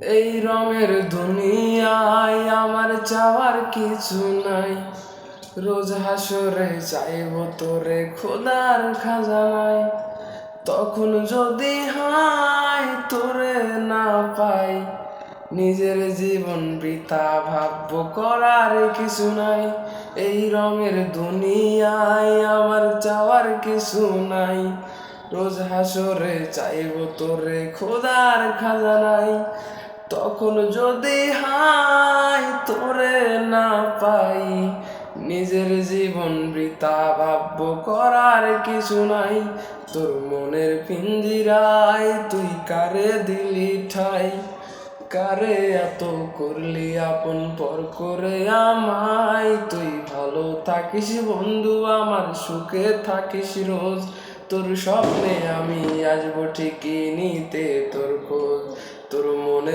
এই রঙের দুনিয়ায় আমার চাওয়ার কিছু নাই। রোজ হাসরে চাইব তোরে খোদার খাজানায়। তখন যদি হাই তোরে না পাই, নিজের জীবন বৃথা ভাব্য করার কিছু নাই। এই রঙের দুনিয়ায় আমার চাওয়ার কিছু নাই। রোজ হাসরে চাইব তোরে খোদার খাজানাই তখন যদি হাই তোরে না পাই, নিজের জীবন বৃথা ভাব্য করার কিছু নাই। তোর মনের পিঞ্জিরায় তুই কারে দিলি ঠাই? কারে এত করলি আপন পর করে আমায়? তুই ভালো থাকিস বন্ধু, আমার সুখে থাকিস রোজ। তোর স্বপ্নে আমি আসব ঠিকই নিতে, তোর